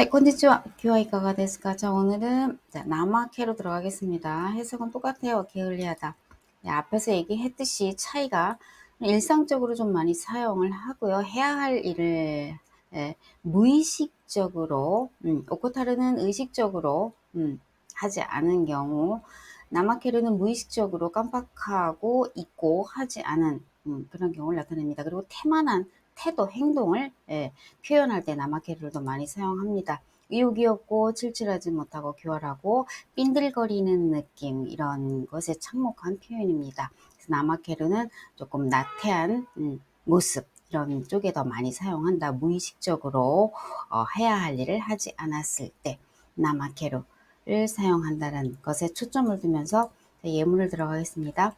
네, 콘니치와 교화 이가가 됐을까? 자, 오늘은 자, 남아케로 들어가겠습니다. 해석은 똑같아요. 게을리하다. 네, 앞에서 얘기했듯이 차이가 일상적으로 좀 많이 사용을 하고요. 해야 할 일을 예, 무의식적으로 음, 오코타르는 의식적으로 음, 하지 않은 경우 남아케르는 무의식적으로 깜빡하고 잊고 하지 않은 음, 그런 경우를 나타냅니다. 그리고 태만한 태도, 행동을 예, 표현할 때 남아케르를 더 많이 사용합니다. 의욕이 없고 칠칠하지 못하고 교활하고 삔들거리는 느낌 이런 것에 참목한 표현입니다. 남아케르는 조금 나태한 음, 모습 이런 쪽에 더 많이 사용한다. 무의식적으로 어, 해야 할 일을 하지 않았을 때 남아케르를 사용한다는 것에 초점을 두면서 예문을 들어가겠습니다.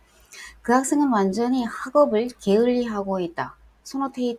그 학생은 완전히 학업을 게을리 하고 있다. 소노테이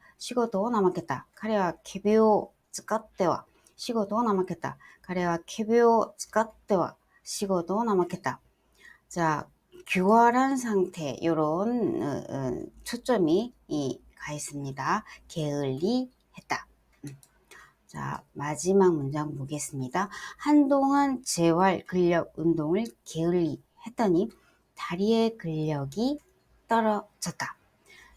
仕事を怠けた。彼は仮病を使っては仕事を怠けた。彼は仮病を使っては仕事を怠けた. 자, 교활한 상태, 요런, 어, 어, 초점이 이, 가 있습니다. 게을리 했다. 음. 자, 마지막 문장 보겠습니다. 한동안 재활 근력 운동을 게을리 했더니 다리의 근력이 떨어졌다.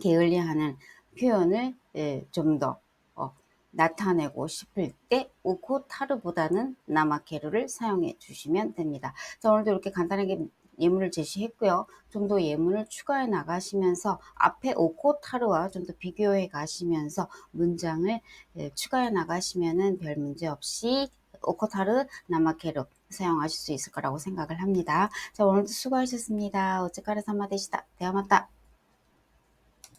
게을리하는 표현을 예, 좀더 어, 나타내고 싶을 때 우코타르보다는 나마케르를 사용해 주시면 됩니다. 자, 오늘도 이렇게 간단하게 예문을 제시했고요. 좀 더 예문을 추가해 나가시면서 앞에 오코타르와 좀 더 비교해 가시면서 문장을 예, 추가해 나가시면은 별 문제 없이 오코타르 나마케르 사용하실 수 있을 거라고 생각을 합니다. 자, 오늘도 수고하셨습니다. 어찌까리 사마되시다. 대화맞다.